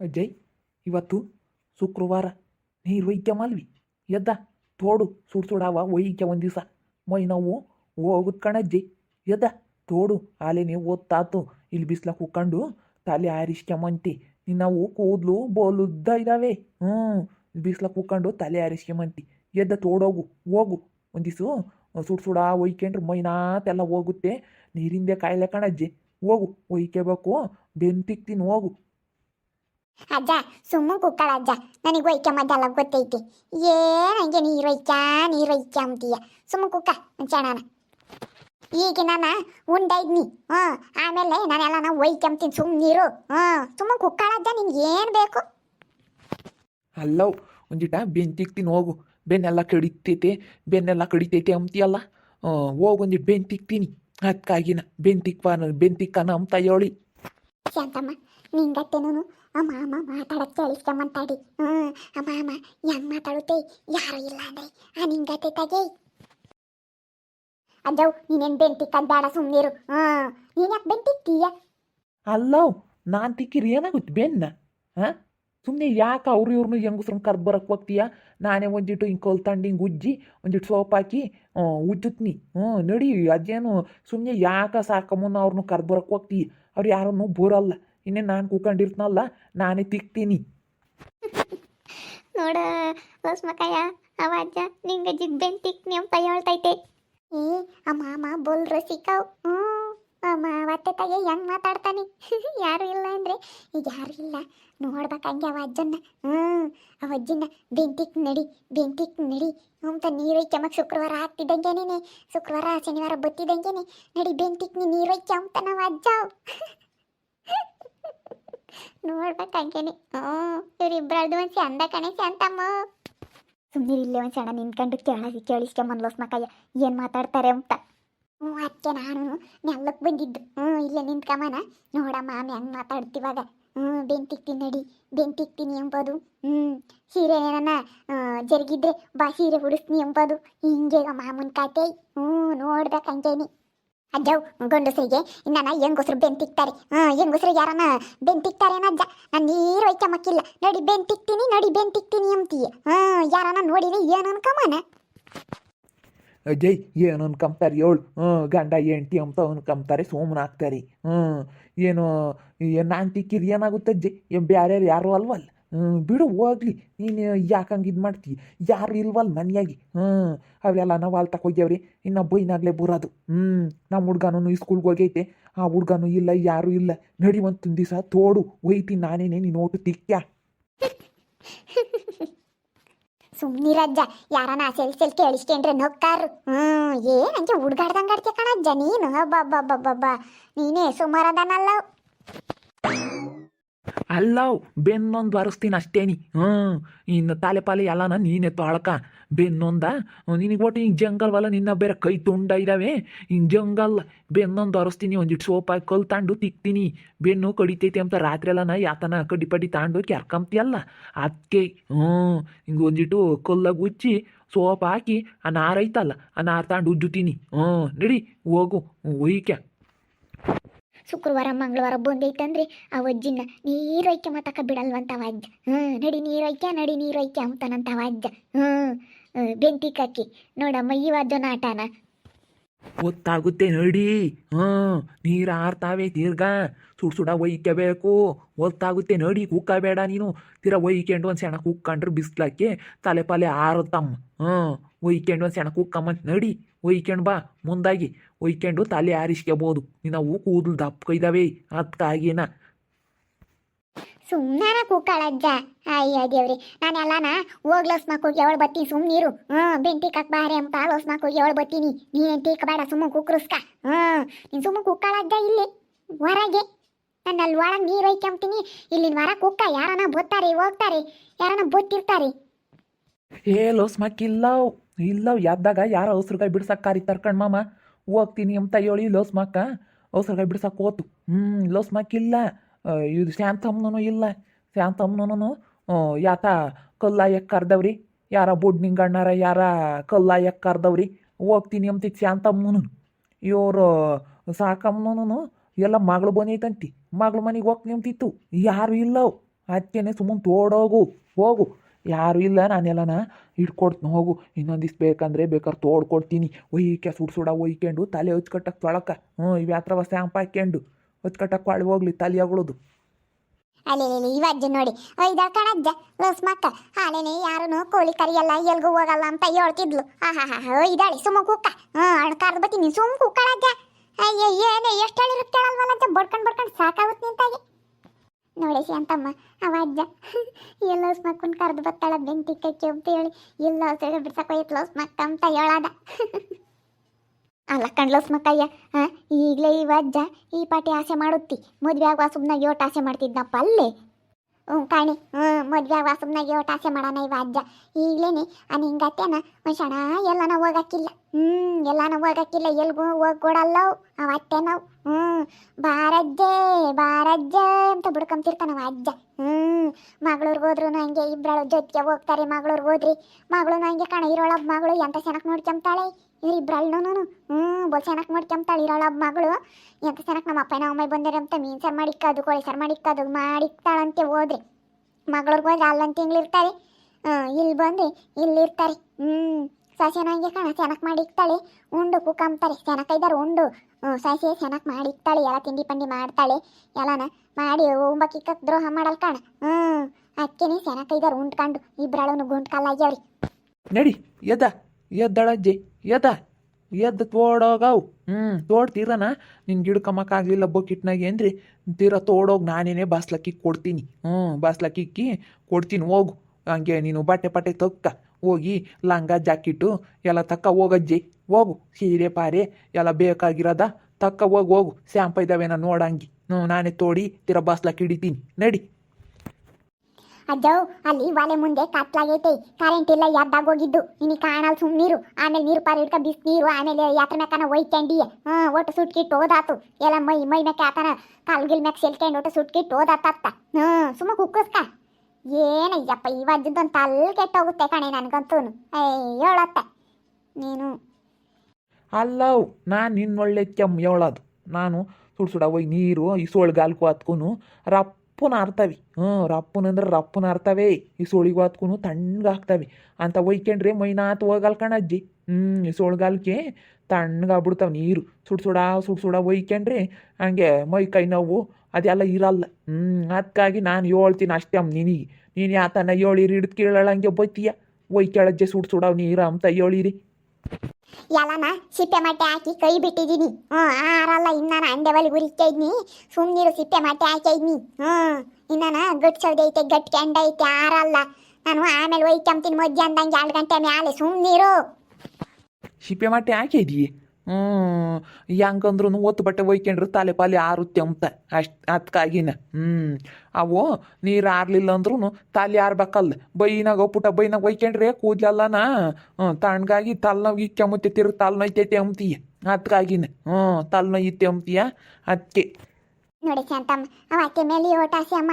ಅಜ್ಜಯ್ ಇವತ್ತು ಶುಕ್ರವಾರ. ನೀರು ಒಯ್ಕೆ ಮಲ್ವಿ. ಎದ್ದ, ತೋಡು, ಸುಡ್ ಸುಡಾವ ಒಯ್ಕೆ ಒಂದು ದಿವಸ. ಮೈ ನಾವು ಹೋಗುದ್ ಕಣಜ್ಜಿ ಎದ್ದ, ತೋಡು, ಆಲೇ ನೀವು ಓದ್ತಾತು. ಇಲ್ಲಿ ಬಿಸ್ಲ ಕುಕ್ಕೊಂಡು ತಲೆ ಆರಿಸ್ಕೊಂಬಂತಿ ನಾವು, ಕೂದಲು ಬೋಲುದ್ದ ಇದ್ದಾವೆ ಹ್ಞೂ ಬಿಸ್ಲ ಕುಕ್ಕೊಂಡು ತಲೆ ಆರಿಸ್ಕೊಂಬಂತಿ ಎದ್ದ, ತೋಡೋಗು, ಹೋಗು. ಒಂದಿಸು ಸುಡು ಸುಡ ಒಯ್ಕೊಂಡ್ರೆ ಮೈನಾತೆಲ್ಲ ಹೋಗುತ್ತೆ. ನೀರಿಂದೆ ಕಾಯಿಲೆ ಕಣಜ್ಜಿ ಹೋಗು, ಒಯ್ಕೋಬೇಕು. ಬೆಂತಿಕ್ತೀನಿ ಹೋಗು. ಅಜ್ಜ, ಸುಮ್ಮ ಕುಕ್ಕಳ ಅಜ್ಜ. ನನಗೆ ಒಯ್ಕ ಮದ್ದೆಲ್ಲ ಗೊತ್ತೈತಿ. ಹಂಗೆ ನೀರು ಒಯ್ಕ ನೀರು ಒಯ್ಕ ಅಂತೀಯ. ಸುಮ್ಮ ಕುಕ್ಕ ಚಣನ ಈಗ ನಾನು ಉಂಡೈದ್ನಿ ಹ್ಞೂ ಆಮೇಲೆ ನಾನೆಲ್ಲ ನಾವು ಒಯ್ಕೊಂತೀನಿ ಸುಮ್ಮ ನೀರು. ಹ್ಞೂ ಸುಮ್ಮ ಕುಕ್ಕಳಜ್ಜ ನಿಂಗೆ ಏನು ಬೇಕು? ಅಲ್ಲವ್ ಒಂದಿಟ ಬೆಂತಿಕ್ತೀನಿ ಹೋಗು. ಬೆನ್ನೆಲ್ಲ ಕಡಿತೈತೆ ಬೆನ್ನೆಲ್ಲ ಕಡಿತೈತೆ ಅಂತೀಯಲ್ಲ? ಹೋಗು ಒಂದಿಟ್ಟು ಬೆಂತಿಕ್ತೀನಿ ಅದಕ್ಕಾಗಿನ ಬೆಂತಿಕ್ವ ಬೆಂತಿಕ್ಕನ ಅಂತ ಹೇಳಿ ಶಾಂತಮ್ಮ ನಿಂಗತ್ತೇನು ಅಮ್ಮ ಅಮ್ಮ ಮಾತಾಡೋದು ಕೇಳಿಸ್ಕೊಂಬಂತಾಡಿ. ಹ್ಞೂ ಅಮ್ಮ ಅಮ್ಮ ಹೆಂಗೆ ಮಾತಾಡುತ್ತೆ ಯಾರು ಇಲ್ಲ ಅಂದ್ರೆ ಆ ನಿಂಗತ್ತೆ ತಗೆ. ಅಜ್ಜವ್ ನೀನೇನು ಬೆಂತಿಕ್ಕದ್ ಬೇಡ ಸುಮ್ಮನಿರು ಹ್ಞೂ ನೀನು ಯಾಕೆ ಬೆಂತಿಕ್ತೀಯ ಅಲ್ಲವ್ ನಾನು ತಿಕ್ಕಿರಿ ಏನಾಗುತ್ತೆ ಬೆನ್ನ? ಹಾಂ? ಸುಮ್ಮನೆ ಯಾಕೆ ಅವ್ರು ಇವ್ರನ್ನ ಹೆಂಗಸ್ರನ್ನ ಕರ್ದು ಬರಕ್ಕೆ ಹೋಗ್ತೀಯ? ನಾನೇ ಒಂದಿಟ್ಟು ಹಿಂಗೆ ಕಲ್ತಂಡು ಹಿಂಗೆ ಉಜ್ಜಿ, ಒಂದಿಟ್ಟು ಸೋಪ್ ಹಾಕಿ ಉಜ್ಜುತ್ನಿ. ಹ್ಞೂ ನಡಿ, ಅದೇನು ಸುಮ್ಮನೆ ಯಾಕೆ ಸಾಕಮ್ಮನ ಅವ್ರನ್ನ ಕರ್ದು ಬರಕ್ಕೆ ಹೋಗ್ತೀಯ? ಅವ್ರು ಯಾರನ್ನೂ ಬೋರಲ್ಲ. ಇನ್ನೇ ನಾನು ಕೂಕೊಂಡಿರ್ತನಲ್ಲ, ನಾನೇ ತಿಕ್ತೀನಿ. ನೋಡ ಹೊಸ್ಮಕಯ್ಯ ಅವ ಅಜ್ಜ, ನಿಂಗೆ ಜಿಗ್ ಬೆಂತಿಕ್ನಿ ಅಂತ ಹೇಳ್ತೈತೆ. ಏ ಅಮ್ಮ ಅಮ್ಮ ಬೋಲ್ರ ರಸಿಕಾವ್ ಹ್ಞೂ ಅಮ್ಮ ಅವತ್ತೆ ತಗೆ ಹೆಂಗ್ ಮಾತಾಡ್ತಾನೆ? ಯಾರು ಇಲ್ಲ ಅಂದ್ರೆ ಈಗ ಯಾರು ಇಲ್ಲ. ನೋಡ್ಬೇಕು ಹಂಗೆ ಅವ ಅಜ್ಜನ್ನ. ಹ್ಞೂ ಅವ ಅಜ್ಜನ್ನ ಬೆಂತಿಕ್ ನಡಿ ಬೆಂತಿಕ್ ನಡಿ. ಅಂತ ನೀರೈ ಚಮಕ್ ಶುಕ್ರವಾರ ಹಾಕ್ತಿದ್ದಂಗೆನೇ ಶುಕ್ರವಾರ, ಶನಿವಾರ ಬತ್ತಿದ್ದಂಗೆನೆ ನಡಿ ಬೆಂತಿಕ್ ನೀ ನೀರು ಅಂತ ನಾವು ಅಜ್ಜ. ನೋಡ್ಬೇಕು ಹಂಗೇನೆ. ಹ್ಞೂ ಇವ್ರಿಬ್ರದ್ದು ಒಂದು ಚಂದ ಕಣೆ ಅಂತಮ್ಮ ಸುಮ್ಮನೆ ಇಲ್ಲೇ ಒಂದು ಸಣ್ಣ ಕೇಳಿ ಕೇಳಿಸ್ಕೊಂಬಂದ್ಲೋಸ್ ಮಕ್ಕಯ್ಯ ಏನು ಮಾತಾಡ್ತಾರೆ ಅಂತ. ಹ್ಞೂ ಅದಕ್ಕೆ ನಾನು ನೆಲ್ಲಕ್ಕೆ ಬಂದಿದ್ದು. ಹ್ಞೂ, ಇಲ್ಲೇ ನಿಂತ್ಕಮ್ಮನ ನೋಡಮ್ಮ, ಆಮೆ ಹಂಗೆ ಮಾತಾಡ್ತಿವಾಗ. ಹ್ಞೂ ಬೆಂತಿಕ್ತೀನಿ ನಡಿ ಬೆಂತಿಕ್ತೀನಿ ಎಂಬುದು. ಹ್ಞೂ, ಸೀರೆ ಏನನ್ನ ಜರುಗಿದ್ರೆ ಬಾ ಸೀರೆ ಹುಡಿಸ್ತೀನಿ ಎಂಬುದು. ಹಿಂಗೆ ಮಾಮೂನ್ ಕಾತೆ. ಹ್ಞೂ, ನೋಡ್ಬೇಕು ಹಂಗೇನಿ ಅಜ್ಜವ್ ಗಂಡಸರಿಗೆ ಇನ್ನ ಹೆಂಗಸ್ರು ಬೆಂತಿಕ್ತಾರೆ. ಹಾಂ ಹೆಂಗಸ್ರು ಯಾರನ್ನ ಬೆಂತಿಕ್ತಾರೆ ಅಜ್ಜ. ನಾನು ನೀರು ಒಯ್ಕಮಕ್ಕಿಲ್ಲ ನಡಿ ಬೆಂತಿಕ್ತೀನಿ ನಡಿ ಬೆಂತಿಕ್ತೀನಿ ಅಂತೀಯ ಹಾಂ ಯಾರನ್ನ ನೋಡಿದ್ರೆ ಏನು ಅನ್ಕಮನ ಅಜಯ್ ಏನು ಅನ್ಕಂಬ್ತಾರೆ ಏಳು. ಹ್ಞೂ ಗಂಡ ಎಂಟಿ ಅಂತ ಅನ್ಕಂಬ್ತಾರೆ ಸೋಮನ ಹಾಕ್ತಾರೆ. ಹ್ಞೂ ಏನು ನಾನು ಕಿರಿ ಏನಾಗುತ್ತೆ? ಅಜ್ಜಿ ಏನು ಬೇರೆ ಯಾರು ಅಲ್ವಲ್ಲ ಹ್ಞೂ ಬಿಡು, ಹೋಗ್ಲಿ. ನೀನು ಯಾಕಂಗೆ ಇದು ಮಾಡ್ತೀವಿ ಯಾರು ಇಲ್ವಲ್ಲ ಮನೆಯಾಗಿ? ಹ್ಞೂ ಅವೆಲ್ಲ ನಾವು ಅಲ್ಲಿ ತಗೋಗ್ಯಾವ್ರಿ ಇನ್ನು ಬೈನಾಗಲೇ ಬರೋದು. ಹ್ಞೂ ನಮ್ಮ ಹುಡ್ಗನೂ ಸ್ಕೂಲ್ಗೆ ಹೋಗೈತೆ. ಆ ಹುಡ್ಗನೂ ಇಲ್ಲ, ಯಾರೂ ಇಲ್ಲ. ನಡಿ ಒಂದು ದಿವಸ ತೋಡು. ಒಯ್ತೀನಿ ನಾನೇನೆ, ನೀನು ಓಟು ತಿಕ್ಕ್ಯಾ ಸುಮ್ನಿರಜ್ಜ, ಯಾರನ ಸೆಲ್ ಸೆಲ್ ಕೇಳಿಸ್ಕೊಂಡ್ರೆ ನೊಕ್ಕಾರು ಹ್ಞೂ ಏನಂಗೆ ಹುಡ್ಗಾಡ್ದಂಗೆ ಆಡ್ತೀಯ ಕಣಜ್ಜ ನೀನು? ಹಬ್ಬಬ್ಬಬ್ಬಬ್ಬ ನೀನೇ ಸುಮಾರದನಲ್ಲ ಅಲ್ಲವ್ ಬೆನ್ನೊಂದು ಬರೆಸ್ತೀನಿ ಅಷ್ಟೇನಿ. ಹ್ಞೂ, ಇನ್ನು ತಾಲೆ ಪಾಲೆ ಎಲ್ಲನ ನೀನೆ ತೊಳಕ. ಬೆನ್ನೊಂದ, ನಿನಗೆ ಒಟ್ಟು ಹಿಂಗೆ ಜಂಗಲ್ವಲ್ಲ ನಿನ್ನ ಬೇರೆ ಕೈ ತುಂಡ ಇದ್ದಾವೆ ಹಿಂಗೆ ಜಂಗಲ್ ಬೆನ್ನೊಂದು ಒರೆಸ್ತೀನಿ ಒಂದಿಟ್ಟು ಸೋಪಾಗಿ ಕಲ್ ತಾಂಡು ತಿಕ್ತೀನಿ. ಬೆನ್ನು ಕಡಿತೈತಿ ಅಂತ ರಾತ್ರಿ ನಾ ಯಾತನ ಕಡಿಪಡಿ ತಾಂಡು ಅಲ್ಲ ಅದಕ್ಕೆ ಹ್ಞೂ, ಹಿಂಗೆ ಒಂದಿಟ್ಟು ಕಲ್ಲಾಗ ಉಚ್ಚಿ ಸೋಪ್ ಹಾಕಿ ಆ ನಾರೈತಲ್ಲ ಆ ನಾರು ತಾಂಡು ಉಜ್ಜುತ್ತೀನಿ ಹ್ಞೂ, ನಡಿ, ಹೋಗು ಒಯ್ಕೆ ಶುಕ್ರವಾರ, ಮಂಗಳವಾರ ಬಂದೈತಂದ್ರೆ. ಆ ಅಜ್ಜಿನ ನೀರೊಯ್ಕೆ ಮಾತಾಕ ಬಿಡಲ್ವಂತ ವಾದ್ಯ ಹ್ಞೂ ನಡಿ ನೀರೊಯ್ಕೆ ನಡಿ ನೀರೊಯ್ಕೆ ಅಂತಾನಂತ ಅಜ್ಜ ಹ್ಞೂ ಬೆಂಕಿ ಕಾಕಿ ನೋಡಮ್ಮ, ಈ ವಾದ್ಯನ ಆಟನ. ಗೊತ್ತಾಗುತ್ತೆ ನಡಿ. ಹ್ಞೂ ನೀರು ಆರ್ತಾವೆ ತಿರ್ಗಾ ಸುಡ್ ಸುಡ ಒಯ್ಕೋಬೇಕು ಗೊತ್ತಾಗುತ್ತೆ ನಡಿ ಕುಕ್ಕಬೇಡ ನೀನು. ತೀರ ಒಯ್ಕೊಂಡು ಒಂದು ಸೆಣ ಕುಕ್ಕಂಡ್ರೆ ಬಿಸ್ಲಾಕಿ ತಲೆ ಪಲೆ ಆರುತ್ತಮ್ಮ. ಹ್ಞೂ ಒಯ್ಕೊಂಡು ಒಂದು ಸೆಣ ಕುಕ್ಕಮ್ಮ ನಡಿ ಒಯ್ಕೊಂಡು ಬಾ ಮುಂದಾಗಿ. ಒಯ್ಕೊಂಡು ತಲೆ ಆರಿಸ್ಕೋಬೋದು. ನಿನ್ನವು ಕೂದಲು ದಪ್ಪ ಇದ್ದಾವೆ ಅದಕ್ಕಾಗಿನ ಸುಮ್ಮನೆ ಕೂಕಳಜ್ಜ ಅಯ್ಯ ದೇವ್ರಿ ನಾನೆಲ್ಲನ ಹೋಗ್ಲಸ್ ಮಕ್ಕಳಿಗೆ ಅವಳು ಸುಮ್ ನೀರು. ಹ್ಞೂ ಬೆಂಟಿ ಕಕ್ ಬಾರೆ ಅಂತ ಆಲೋಸ್ ಮಕ್ಕಳಿಗೆ ಅವಳು ಬತ್ತೀನಿ ನೀನೇನು ತೀಕಬೇಡ ಸುಮ್ಮ ಕುಕ್ರಸ್ಕ. ಹ್ಞೂ ನೀನು ಸುಮ್ಮ ಕುಕ್ಕಳಜ್ಜ ಇಲ್ಲಿ ಹೊರಗೆ. ನಾನು ಅಲ್ಲಿ ಒಳಗೆ ನೀರು ಒಯ್ಕೊಂತೀನಿ ಇಲ್ಲಿ ಹೊರ ಕುಕ್ಕ ಯಾರನ್ನ ಬತ್ತಾರೆ ಹೋಗ್ತಾರೆ ಯಾರನ್ನ ಬತ್ತಿರ್ತಾರೆ. ಏ ಲೋಸ್ ಮಕ್ಕಿಲ್ಲವ್. ಇಲ್ಲವ್ ಯಾದ್ದಾಗ ಯಾರೋ ಹಸ್ರುಗಾಯಿ ಬಿಡ್ಸಕ್ಕೆ ಕಾರಿ ತರ್ಕಂಡ್ ಮಾಮ. ಹೋಗ್ತೀನಿ ಅಂತ ಹೇಳಿ ಲೋಸ್ ಮಕ್ಕ ಹಸ್ರುಗಾಯಿ ಬಿಡ್ಸಕ್ಕೆ ಹೋತು. ಹ್ಞೂ ಲೋಸ್ ಇಲ್ಲ. ಇದು ಶಾಂತಮ್ಮನೂ ಇಲ್ಲ. ಶಾಂತಮ್ಮನೂ ಯಾತ ಕಲ್ಲಾಯಕ್ಕೆ ಕರ್ದವ್ರಿ. ಯಾರ ಬುಡ್ನಿಂಗಣ್ಣಾರ ಯಾರ ಕಲ್ಲಾಯಕ್ಕೆ ಕರ್ದವ್ರಿ. ಹೋಗ್ತೀನಿ ಅಂತ ಶಾಂತಮ್ಮನೂ ಇವರು ಸಾಕಮ್ಮನೂ ಎಲ್ಲ ಮಗಳು ಬಂದೈತಂತಿ ಮಗಳು ಮನೆಗೆ ಹೋಗ್ತೀನಿ ಅಂತಿತ್ತು. ಯಾರು ಇಲ್ಲವು ಅದಕ್ಕೇನೆ ಸುಮ್ಮನೆ ತೋಡೋಗು. ಹೋಗು. ಯಾರು ಇಲ್ಲ ನಾನೆಲ್ಲನ ಹಿಡ್ಕೊಡ್ತೀನಿ. ಹೋಗು ಇನ್ನೊಂದಿಷ್ಟು ಬೇಕಂದರೆ ಬೇಕಾದ್ರೆ ತೋಡ್ಕೊಡ್ತೀನಿ. ಒಯ್ಕೆ ಸುಡ್ ಸುಡ ಒಯ್ಕೊಂಡು ತಲೆ ಹೊಚ್ಕಟ್ಟಕ್ಕೆ ತೊಳಕ. ಹ್ಞೂ ಇವು ಹತ್ರ ಸ್ಯಾಂಪ್ ಹಾಕ್ಕೊಂಡು ಹೊಚ್ಕಟ್ಟಕ್ಕೆ ಒಳಗೆ ಹೋಗ್ಲಿ, ತಲೆ ಅಗಳೋದು. ಅಲ್ಲಿ ಇವಜ್ಜ ನೋಡಿ. ಒಯ್ದ ಕಣಜ್ಜ, ಲೋಸ್ ಮಕ್ಕ. ಹಾಲೇನೆ ಯಾರನು ಕೋಳಿ ಕರಿಯಲ್ಲ ಎಲ್ಗೂ ಹೋಗಲ್ಲ ಅಂತ ಹೇಳ್ತಿದ್ಲು. ಆಹಾ ಹಾ ಹಾ ಒಯ್ದಾಳಿ ಸುಮ್ಮ ಕುಕ್ಕ ಹ್ಞೂ ಅಣ್ಣ ಕರ್ದು ಬತ್ತೀನಿ ಸುಮ್ಮ ಕುಕ್ಕಳಜ್ಜ ಅಯ್ಯ ಏನೇ ಎಷ್ಟು ಹೇಳಿರುತ್ತೇಳಲ್ವಲ್ಲಜ್ಜ ಬಡ್ಕೊಂಡು ಬಡ್ಕೊಂಡು ಸಾಕಾಗುತ್ತೆ ನಿಂತಾಗೆ. ನೋಡಿ ಅಂತಮ್ಮ ಅವ ಅಜ್ಜ. ಎಲ್ಲ ಮಕ್ಕನ್ ಕರೆದು ಬತ್ತಾಳ, ಬೆಂಕಿ ಕಚ್ಚಿ ಅಂತ ಹೇಳಿ. ಎಲ್ಲ ಹೇಳಿ ಬಿಡ್ಸಕ್ ಹೋಯ್ತು, ಲೋಸ್ ಮಕ್ಕ ಅಂತ ಹೇಳಾದ. ಅಲ್ಲ ಕಣ್ಲೋಸ್ ಮಕ್ಕಯ್ಯ ಹಾ ಈಗಲೇ ಈ ಅಜ್ಜ ಈ ಪಾಟಿ ಆಸೆ ಮಾಡುತ್ತಿ. ಮದ್ವೆ ಆಗುವ ಸುಮ್ಮನಾಗಿ ಓಟ್ ಆಸೆ ಮಾಡ್ತಿದ್ನಪ್ಪ ಅಲ್ಲೇ. ಹ್ಞೂ ಕಾಣಿ. ಹ್ಞೂ ಮದ್ವೆ ಆಗುವ ಸುಮ್ಮನಾಗಿ ಓಟ ಆಸೆ ಮಾಡೋಣ ಇವ ಅಜ್ಜ. ಈಗಲೇನೆ ಆ ಹಿಂಗತ್ತೇನ ಒಂದು ಕ್ಷಣ ಎಲ್ಲನ ಹೋಗಕ್ಕಿಲ್ಲ. ಹ್ಞೂ ಎಲ್ಲಾನು ಹೋಗಕ್ಕಿಲ್ಲ ಎಲ್ಗೂ ಹೋಗ್ಕೊಡಲ್ಲ ಅವ ಅತ್ತೆ ನಾವು ಹ್ಞೂ ಬಾರಜ್ಜೆ ಬಾರಜ್ಜೆ ಅಂತ ಬಿಡ್ಕೊಂತಿರ್ತಾನ ಅವ ಅಜ್ಜ. ಹ್ಞೂ ಮಗಳೂರ್ಗೆ ಹೋದ್ರು ಹಂಗೆ ಇಬ್ಬರ ಜೊತೆಗೆ ಹೋಗ್ತಾರೆ, ಮಗಳೂರ್ಗೆ ಹೋದ್ರಿ. ಮಗಳು ಹಂಗೆ ಕಣ, ಇರೋಳಬ್ ಮಗಳು ಎಂತ ಚೆನ್ನಾಗಿ ನೋಡ್ಕೊಂತಾಳೆ ಇವ್ರಿಬ್ರಳ್ನು ಹ್ಞೂ ಬೊಲ್ ಚೆನ್ನಾಗಿ ಮಾಡ್ಕೊಂತಾಳೆ ಇರೋಳಬ್ಬ ಮಗಳು. ಎಂತ ಚೆನ್ನಾಗಿ ನಮ್ಮ ಅಪ್ಪನ ಅಮ್ಮ ಬಂದರೆ ಅಂತ ಮೀನು ಸಾರು ಮಾಡಿಕ್ಕದು ಕೋಳಿ ಸಾರು ಮಾಡಿಕ್ಕದು ಮಾಡಿಕ್ತಾಳಂತೆ ಹೋದ್ರಿ. ಮಗಳವ್ರಿಗೆ ಹೋದ್ರೆ ಅಲ್ಲೊಂದು ತಿಂಗಳಿರ್ತಾರೆ ಹ್ಞೂ ಇಲ್ಲಿ ಬಂದು ಇಲ್ಲಿರ್ತಾರೆ. ಹ್ಞೂ ಸಸ್ಯನಂಗೆ ಕಣ ಚೆನ್ನಾಗಿ ಮಾಡಿಕ್ತಾಳೆ. ಉಂಡು ಕುಕ್ಕಂತಾರೆ ಚೆನ್ನಾಗೈದಾರು ಉಂಡು. ಸಾಸಿ ಸಸ್ಯ ಮಾಡಿ ಇಕ್ತಾಳೆ ಎಲ್ಲ ತಿಂಡಿ ಪಂಡಿ ಮಾಡ್ತಾಳೆ. ಎಲ್ಲನ ಮಾಡಿ ಉಂಬಕ್ಕಿಕ್ಕ ದ್ರೋಹ ಮಾಡಲ್ ಕಣ. ಹ್ಞೂ ಅಕ್ಕೇನೆ ಚೆನ್ನಾಗೈದಾರು ಉಂಡ್ಕೊಂಡು ಇಬ್ಬರಳವನು ಗುಂಡ್ ಕಲ್ಲಾಗ್ಯವ್ರಿ ನಡಿ, ಎದ್ದ ಎದ್ದಳಜ್ಜಿ ಎದ್ದ. ಎದ್ದು ತೋಡೋಗವು. ಹ್ಞೂ ತೋಡ್ ತೀರನ ನಿನ್ನ ಗಿಡಕಮ್ಮಕ್ಕಾಗಲಿಲ್ಲ ಬೊಕ್ಕಿಟ್ನಾಗೆ ಏನ್ರಿ ತೀರ ತೋಡೋಗಿ ನಾನೇನೆ ಬಾಸ್ಲಕ್ಕಿ ಕೊಡ್ತೀನಿ. ಹ್ಞೂ ಬಾಸ್ಲಕ್ಕಿಕ್ಕಿ ಕೊಡ್ತೀನಿ, ಹೋಗು. ಹಂಗೆ ನೀನು ಬಟ್ಟೆ ಪಟ್ಟೆ ತಕ್ಕ. ಹೋಗಿ ಲಂಗ ಜಾಕಿಟ್ಟು ಎಲ್ಲ ತಕ್ಕ ಹೋಗಜ್ಜಿ. ಹೋಗು, ಸೀರೆ ಪಾರೆ ಎಲ್ಲ ಬೇಕಾಗಿರೋದ ತಕ್ಕ ಹೋಗಿ, ಹೋಗು. ಸ್ಯಾಂಪ ಇದಾವೆನ ನೋಡಂಗಿ. ಹ್ಞೂ, ನಾನೇ ತೋಡಿ ತಿರ ಬಾಸ್ಲಕ್ಕೆ ಹಿಡಿತೀನಿ ನಡಿ. ಅಜ್ಜವ್ ಅಲ್ಲಿ ಒಲೆ ಮುಂದೆ ಕತ್ಲಾಗೈತೆ. ಕರೆಂಟ್ ಇಲ್ಲ, ಎದ್ದಾಗ ಹೋಗಿದ್ದು. ಇನಿ ಕಾಣಲ್ ಸುಮ್ ನೀರು. ಆಮೇಲೆ ನೀರು ಪಾರಿ ಇಡ್ಕ ಬಿಸಿ ನೀರು. ಆಮೇಲೆ ಯಾತ್ರ ಮ್ಯಾಕನ ಒಯ್ಕೊಂಡಿ. ಹ್ಞೂ ಒಟ್ಟು ಸುಟ್ಕಿಟ್ಟು ಓದಾತು ಎಲ್ಲ ಮೈ ಮೈ ಮ್ಯಾಕೆ ಆತನ. ಕಾಲ್ಗಿಲ್ ಮ್ಯಾಕ್ ಸೆಲ್ಕೊಂಡು ಒಟ್ಟು ಸುಟ್ಕಿಟ್ಟು ಓದಾತತ್ತ ಹ್ಞೂ ಸುಮ್ಮ ಕುಕ್ಕಸ್ಕ. ಏನಯ್ಯಪ್ಪ ಅಜ್ಜದೊಂದು ತಲ್ ಕೆಟ್ಟೋಗುತ್ತೆ ಕಣೆ ನನಗಂತೂ. ಹೇಳತ್ತೆ. ನೀನು. ಅಲ್ಲವು ನಾನು ನಿನ್ನೊಳ್ಳೆ ಕೆಮ್ಮು ಹೇಳೋದು. ನಾನು ಸುಡ್ ಸುಡ ಹೋಗಿ ನೀರು ಈ ಸೋಳ್ಗಾಲ್ಕು ಹತ್ಕೊನು ರಪ್ಪುನ ಆರ್ತವೆ. ಹ್ಞೂ, ರಪ್ಪುನ ರಪ್ಪನ ಆರ್ತವೆ. ಈ ಸೋಳಿಗೂ ಹತ್ಕೊನು ತಣ್ಣಗಾಗ್ತವೆ ಅಂತ ಒಯ್ಕೊಂಡ್ರೆ ಮೈನಾತ್ ಹೋಗಲ್ ಕಣಜ್ಜಿ ಹ್ಞೂ ಈ ಸೋಳ್ಗಾಲ್ಕೆ ತಣ್ಣಗಾಗ್ಬಿಡ್ತಾವೆ ನೀರು. ಸುಡ್ ಸುಡ ಸುಡ್ ಸುಡ ಒಯ್ಕೊಂಡ್ರೆ ಹಂಗೆ ಮೈ ಕೈ ನೋವು ಅದೆಲ್ಲ ಇರಲ್ಲ. ಹ್ಞೂ ಅದಕ್ಕಾಗಿ ನಾನು ಹೇಳ್ತೀನಿ ಅಷ್ಟೇ ಅಮ್ಮ ನಿನಗೆ. ನೀನು ಯಾತನ ಹೇಳಿರಿ ಹಿಡ್ದು ಕೇಳಂಗೆ ಬೈತೀಯ? ಒಯ್ಕೊಳಜ್ಜೆ ಸುಡ್ ಸುಡವ್ ನೀರ ಅಂತ ಹೇಳಿರಿ. ಎಲ್ಲನ ಸಿಪ್ಪೆ ಮಟ್ಟೆ ಹಾಕಿ ಕೈ ಬಿಟ್ಟಿದ್ದೀನಿ. ಹ್ಞೂ ಆರಲ್ಲ ಇನ್ನಾನ ಅಂಡೆ ಬಲಿ ಗುರಿತಾ ಇದ್ನಿ. ಸುಮ್ಮನಿರು ಸಿಪ್ಪೆ ಮಟ್ಟೆ ಹಾಕಿದ್ನಿ ಹ್ಞೂ ಇನ್ನನ ಗಟ್ ಸೌದೆ ಐತೆ ಗಟ್ ಕೆಂಡ ಐತೆ ಆರಲ್ಲ. ನಾನು ಆಮೇಲೆ ಒಯ್ಕೊಂತೀನಿ ಮಧ್ಯಾಹ್ನದಂಗೆ ಎರಡು ಗಂಟೆ ಮೇಲೆ ಸುಮ್ಮನಿರು ಸಿಪ್ಪೆ ಮಟ್ಟೆ ಹಾಕಿದಿ ಹ್ಞೂ ಹೆಂಗಂದ್ರೂ ಒತ್ತು ಬಟ್ಟೆ ಒಯ್ಕೊಂಡ್ರು ತಲೆ ಪಾಲೆ ಆರುತ್ತೆ ಅಂತ. ಅಷ್ಟು ಅದಕ್ಕಾಗಿನ ಹ್ಞೂ ಅವು ನೀರು ಆರ್ಲಿಲ್ಲ ಅಂದ್ರೂ ತಲೆ ಆರ್ಬೇಕಲ್ಲ. ಬೈನಾಗ ಪುಟ ಬೈನಾಗ ಒಯ್ಕೊಂಡ್ರೆ ಕೂದಲೆಲ್ಲನ ಹ್ಞೂ ತಣ್ಣಗಾಗಿ ತಲೆನೋವು ಕೆಮ್ಮುತ್ತೆ ತಿರು ತಲೆನೋಯ್ತೈತೆ ಅಂತೀಯ ಅದಕ್ಕಾಗಿನ ಹ್ಞೂ ತಲೆನೋಯ್ತೆ ಅಂತೀಯ ಅದಕ್ಕೆ ನೋಡಿ ಶಾಂತಮ್ಮ ಅವಾಕೆ ಮೇಲೆ ಓಟಾಸಿ ಅಮ್ಮ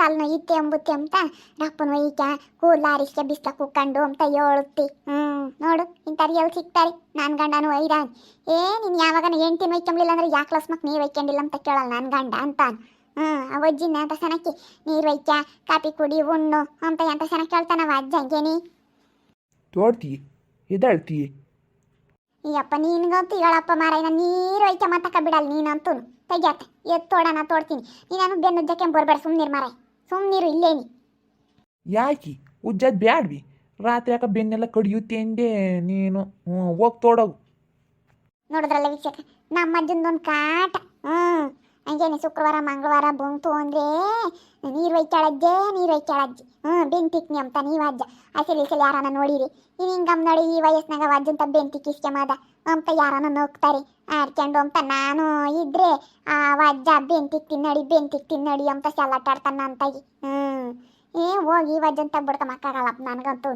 ತಲೆನೋ ಇತ್ತೆ ಎಂಬುತ್ತೆ ಅಂತ ರಪ್ಪನ ಒಯ್ಕ ಕೂದಲ ಅರಿಸ್ಕೆ ಬಿಸ್ಲ ಕುಕ್ಕಂಡು ಅಂತ ಹೇಳುತ್ತಿ. ಹ್ಮ್, ನೋಡು, ಇಂಥವ್ರು ಎಲ್ಲಿ ಸಿಗ್ತಾರೆ? ನನ್ನ ಗಂಡನು ಒಯ್ದಾನ್ ಏ, ನೀನು ಯಾವಾಗ ಹೆಂಡ್ತಿನ ಒಯ್ಕೊಂಬ್ಲಿಲ್ಲ ಅಂದ್ರೆ ಯಾಕೆ ಕ್ಲಾಸ್ ಮಕ್ ನೀರು ಅಂತ ಕೇಳಲ್ಲ ನನ್ನ ಗಂಡ ಅಂತಾನು. ಹ್ಮ್ ಅವಜ್ಜಿನ ಅಂತ ಸನಕ್ಕೆ, ನೀರು ಒಯ್ಕ ಕಾಪಿ ಕುಡಿ, ಉಣ್ಣು ಅಂತ ಎಂತ ಸನ ಕೇಳ್ತಾನ ಅಜ್ಜ ತೋಡ್ತಿ ಎದ್ದಾಳ್ತಿ ಈಯಪ್ಪ ನಿನ್ಗಂತೂ ಹೇಳಪ್ಪ ಮಾರಾಯ ನಾನು ನೀರು ಐಕೆ ಮಾತಕ್ಕ ಬಿಡಲ್ಲ ನೀನಂತೂ. ತೆಗ್ಯಾತ ಎತ್ ತೋಡಣ ತೋಡ್ತೀನಿ. ನೀನು ಬೆನ್ನುಜ್ಜಕ್ಕೆ ಬರ್ಬೇಡ ಸುಮ್ಮನಿರು ಮಾರಾಯ. ಸುಮ್ಮನಿರು ಇಲ್ಲೇನಿ. ಯಾಕಿ? ಉಜ್ಜದ್ ಬ್ಯಾಡ್ವಿ. ರಾತ್ರಿ ಯಾಕ ಬೆನ್ನೆಲ್ಲ ಕಡಿಯುತ್ತೆ ಅಂದೆ ನೀನು? ಹೋಗ್ ಹೋಗಿ ತೋಡೋಗು. ನೋಡಿದ್ರಲ್ಲ ವೀಕ್ಷಕ ನಮ್ಮ ಅಜ್ಜಂದೊಂದು ಕಾಟ. ಹ್ಞೂ. ಹಂಗೇನೆ ಶುಕ್ರವಾರ ಮಂಗಳವಾರ ಬಂತು ಅಂದರೆ ನೀರು ಒಯ್ತಾಳಜ್ಜೆ ನೀರು ಒಯ್ತಾಳಜ್ಜಿ ಹ್ಞೂ ಬೆಂತಿಕ್ನಿ ಅಂತ ನೀವು ಅಜ್ಜ. ಅಸಲಿ ಇಸಲಿ ಯಾರನ್ನ ನೋಡಿರಿ? ಇನ್ನು ಹಿಂಗಮ್ ನೋಡಿ, ಈ ವಯಸ್ಸಿನಾಗ ಅಜ್ಜಂತ ಬೆಂತಿಕ್ ಮಾದ. ಅಂತ ಯಾರನ್ನ ನೋಗ್ತಾರೆ ಆಡ್ಕೊಂಡು ಅಂತ ನಾನು ಇದ್ರೆ ಆ ಅಜ್ಜ ಬೆಂತಿಕ್ ತಿನ್ನಡಿ ಬೆಂತಿಕ್ ತಿನ್ನಡಿ ಅಂತ ಸೆಲ್ಲಾಟಾಡ್ತಾನ ಅಂತಾಗಿ. ಹ್ಞೂ. ಏ, ಹೋಗಿ ವಜ್ಜಂತ ಬಿಡ್ಕೊಂಬಕ್ಕಾಗಲ್ಲಪ್ಪ ನನಗಂತೂ.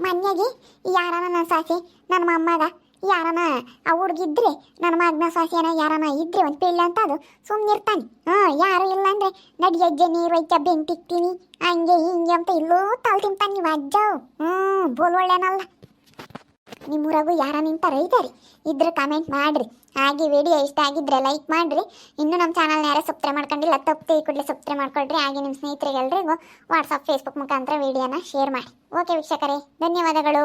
ಮನ್ಯಾಗೆ ಯಾರನ ನನ್ನ ಸಾಸಿ ನನ್ನ ಮೊಮ್ಮಗ ಯಾರನ, ಆ ಹುಡುಗಿದ್ರೆ ನನ್ನ ಮಗನ ಸಾಸಿಯನ ಯಾರನ ಇದ್ರೆ ಒಂದು ಪಿಳ್ಳ ಅಂತ ಅದು. ಸುಮ್ಮನಿರ್ತಾನೆ ಹಾಂ, ಯಾರು ಇಲ್ಲ ಅಂದ್ರೆ ನಡಿ ಅಜ್ಜೆ ನೀರು ಒಯ್ಕ ಬೆಂತಿಕ್ತೀನಿ ಹಂಗೆ, ಹಿಂಗೆ ಅಂತ ಇಲ್ಲೂ ತಲ್ ತಿಂತಾನೆ ನೀವು ಅಜ್ಜವು ಹ್ಞೂ ಬೋಲ್ ಒಳ್ಳೆನಲ್ಲ. ನಿಮ್ಮೂರಾಗೂ ಯಾರ ನಿಂತಾರ ರೈತರಿ ಇದ್ರೆ ಕಾಮೆಂಟ್ ಮಾಡ್ರಿ. ಹಾಗೆ ವಿಡಿಯೋ ಇಷ್ಟ ಆಗಿದ್ರೆ ಲೈಕ್ ಮಾಡ್ರಿ. ಇನ್ನು ನಮ್ಮ ಚಾನಲ್ನ ಯಾರೇ ಸಬ್ಸ್ಕ್ರೈಬ್ ಮಾಡ್ಕೊಂಡಿಲ್ಲ ತಪ್ಪು ಕೂಡಲೇ ಸಬ್ಸ್ಕ್ರೈಬ್ ಮಾಡ್ಕೊಳ್ರಿ. ಹಾಗೆ ನಿಮ್ಮ ಸ್ನೇಹಿತರಿಗೆಲ್ಲರಿಗೂ ವಾಟ್ಸಪ್ ಫೇಸ್ಬುಕ್ ಮುಖಾಂತರ ವಿಡಿಯೋನ ಶೇರ್ ಮಾಡಿ. ಓಕೆ ವೀಕ್ಷಕರೇ, ಧನ್ಯವಾದಗಳು.